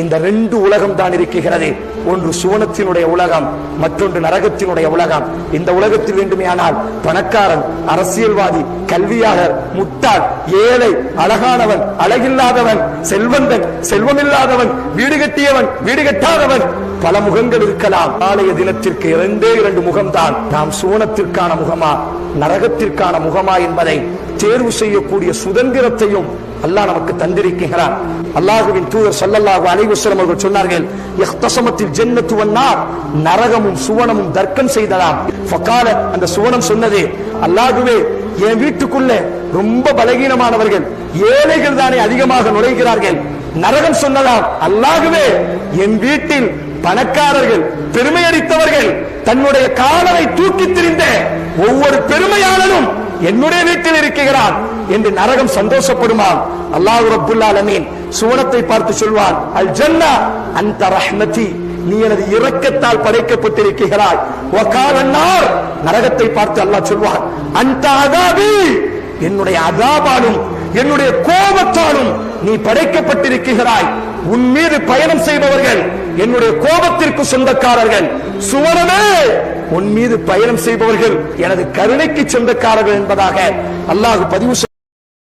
இந்த ரெண்டு உலகம் தான் இருக்கிறது. ஒன்று சுவனத்தினுடைய உலகம் மற்றொன்று நரகத்தினுடைய உலகம். இந்த உலகத்தில் வேண்டுமேயானால் பணக்காரன் அரசியல்வாதி கல்வியாளர் முட்டாள் ஏழை அழகானவன் அழகில்லாதவன் செல்வந்தன் செல்வமில்லாதவன் வீடு கட்டியவன் வீடு கட்டாதவன் பல முகங்கள் இருக்கலாம். நாளைய தினத்திற்கு இரண்டே இரண்டு முகம்தான் நாம் சுவனத்திற்கான முகமா நரகத்திற்கான முகமா என்பதை தேர்வு செய்யக்கூடிய சுதந்திரத்தையும் அல்லாஹ் நமக்கு தந்திருக்கிறார் அல்லாஹுவின் தூதர் சல்லல்லாஹு அலைஹி அவர்கள் சொன்னார்கள் இஹ்தஸமத்தில் ஜன்னத்து வன்னார் நரகமும் சுவனமும் தர்க்கம் செய்ததாம். ஃபகால அந்த சுவனம் சொன்னது அல்லாஹுவே என் வீட்டுக்குள்ள ரொம்ப பலகீனமானவர்கள் ஏழைகள் தானே அதிகமாக நுழைகிறார்கள். நரகம் சொன்னதாம் அல்லாஹுவே என் வீட்டில் பணக்காரர்கள் பெருமையடித்தவர்கள் தன்னுடைய காலனை தூக்கி திரிந்த ஒவ்வொரு பெருமையாளனும் என்னுடைய வீட்டில் இருக்கிறான் என்று நரகம் சந்தோஷப்படுமாம் அல்லாஹ் ரப்புல் அலமீன் சுவனத்தை பார்த்து சொல்வான் அல் ஜன்னா அந்த ரஹ்மதி. நீ எனது இரக்கத்தால் படைக்கப்பட்டிருக்கிறாய். வகாலன்னார் நரகத்தை பார்த்து அல்லாஹ் சொல்வான் அந்த அதாபி. என்னுடைய அதாபாலும் என்னுடைய கோபத்தாலும் நீ படைக்கப்பட்டிருக்கிறாய். உன் மீது பயணம் செய்பவர்கள் என்னுடைய கோபத்திற்கு சொந்தக்காரர்கள். சுவனமே உன் மீது பயணம் செய்பவர்கள் எனது கருணைக்கு சொந்தக்காரர்கள் என்பதாக அல்லாஹ் பதிவு